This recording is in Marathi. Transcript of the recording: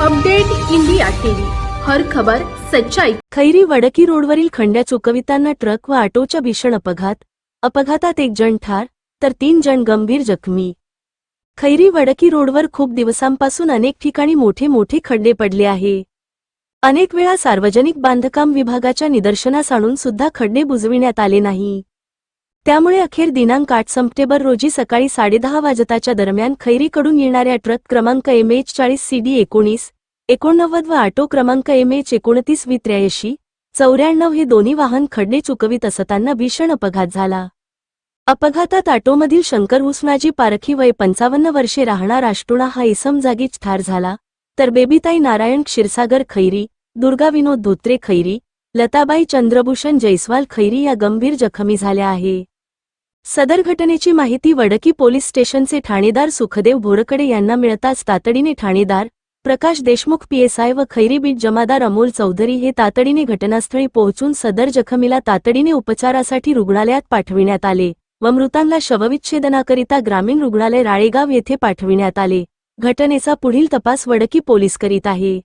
Update India TV. हर खबर सच्चाई. खैरी वडकी रोडवरील खंड्या चुकविताना ट्रक व ऑटोच्या भीषण अपघात. अपघातात एक जण ठार तर तीन जण गंभीर जखमी. खैरी वडकी रोडवर खूप दिवसांपासून अनेक ठिकाणी मोठे मोठे खड्डे पडले आहे. अनेक वेळा सार्वजनिक बांधकाम विभागाच्या निदर्शनास आणून सुद्धा खड्डे बुजविण्यात आले नाही. त्यामुळे अखेर दिनांक आठ सप्टेंबर रोजी सकाळी साडेदहा वाजताच्या दरम्यान खैरीकडून येणाऱ्या ट्रक क्रमांक एम एच चाळीस सी डी एकोणीस एकोणनव्वद व ऑटो क्रमांक एम एच एकोणतीस वी त्र्याऐंशी चौऱ्याण्णव हे दोन्ही वाहन खड्डे चुकवित असताना भीषण अपघात झाला. अपघातात ऑटोमधील शंकर हुसनाजी पारखी वय पंचावन्न वर्षे राहणार आष्टुणा हा इसम जागीच ठार झाला. तर बेबीताई नारायण क्षीरसागर खैरी दुर्गा विनोद धोत्रे खैरी लताबाई चंद्रभूषण जैस्वाल खैरी या गंभीर जखमी झाल्या आहे. सदर घटनेची माहिती वडकी पोलीस स्टेशनचे ठाणेदार सुखदेव भोरकडे यांना मिळताच तातडीने ठाणेदार प्रकाश देशमुख पीएसआय व खैरी बीट जमादार अमोल चौधरी हे तातडीने घटनास्थळी पोहोचून सदर जखमीला तातडीने उपचारासाठी रुग्णालयात पाठविण्यात आले व मृतांना शवविच्छेदनाकरिता ग्रामीण रुग्णालय राळेगाव येथे पाठविण्यात आले. घटनेचा पुढील तपास वडकी पोलीस करीत आहे.